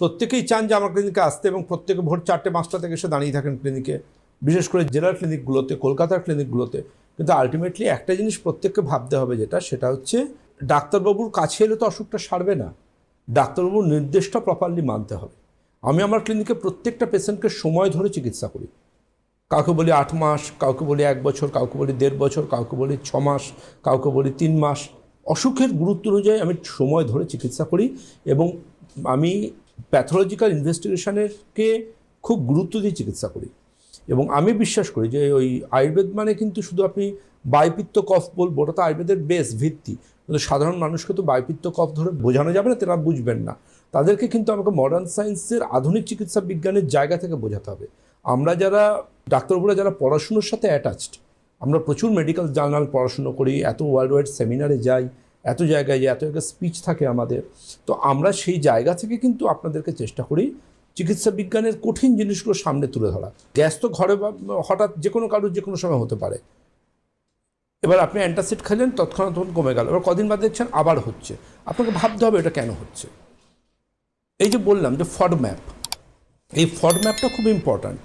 প্রত্যেকেই চান যে আমার ক্লিনিকে আসতে এবং প্রত্যেকে ভোর চারটে, পাঁচটা থেকে এসে দাঁড়িয়ে থাকেন ক্লিনিকে। বিশেষ করে জেলার ক্লিনিকগুলোতে, কলকাতার ক্লিনিকগুলোতে। কিন্তু আলটিমেটলি একটা জিনিস প্রত্যেককে ভাবতে হবে যেটা, সেটা হচ্ছে ডাক্তারবাবুর কাছে এলে তো অসুখটা সারবে না। ডাক্তারবাবুর নির্দেশটা প্রপারলি মানতে হবে। আমি আমার ক্লিনিকে প্রত্যেকটা পেশেন্টকে সময় ধরে চিকিৎসা করি। কাউকে বলি আট মাস, কাউকে বলি এক বছর, কাউকে বলি দেড় বছর, কাউকে বলি ছ মাস, কাউকে বলি তিন মাস। অসুখের গুরুত্ব অনুযায়ী আমি সময় ধরে চিকিৎসা করি এবং আমি প্যাথোলজিক্যাল ইনভেস্টিগেশনেরকে খুব গুরুত্ব দিয়ে চিকিৎসা করি। এবং আমি বিশ্বাস করি যে ওই আয়ুর্বেদ মানে কিন্তু শুধু আপনি বায়ুপিত্ত কফ বলব ওটা তো আয়ুর্বেদের বেস ভিত্তি। কিন্তু সাধারণ মানুষকে তো বায়ুপিত্ত কফ ধরে বোঝানো যাবে না, তারা বুঝবেন না। তাদেরকে কিন্তু আমাকে মডার্ন সায়েন্সের আধুনিক চিকিৎসা বিজ্ঞানের জায়গা থেকে বোঝাতে হবে। আমরা যারা ডাক্তারবাবুরা যারা পড়াশুনোর সাথে অ্যাটাচড আমরা প্রচুর মেডিকেল জার্নাল পড়াশুনো করি, এত ওয়ার্ল্ড ওয়াইড সেমিনারে যাই এত জায়গায় এত জায়গায় স্পিচ থাকে আমাদের। তো আমরা সেই জায়গা থেকে কিন্তু আপনাদেরকে চেষ্টা করি চিকিৎসা বিজ্ঞানের কঠিন জিনিসগুলো সামনে তুলে ধরা। গ্যাস তো ঘরে হঠাৎ যে কোনো কারোর যে কোনো সময় হতে পারে। এবার আপনি অ্যান্টাসিড খেলেন, তৎক্ষণাৎ তখন কমে গেল। এবার কদিন বাদ দেখছেন আবার হচ্ছে। আপনাকে ভাবতে হবে এটা কেন হচ্ছে। এই যে বললাম যে ফড ম্যাপ এই ফড ম্যাপটা খুব ইম্পর্ট্যান্ট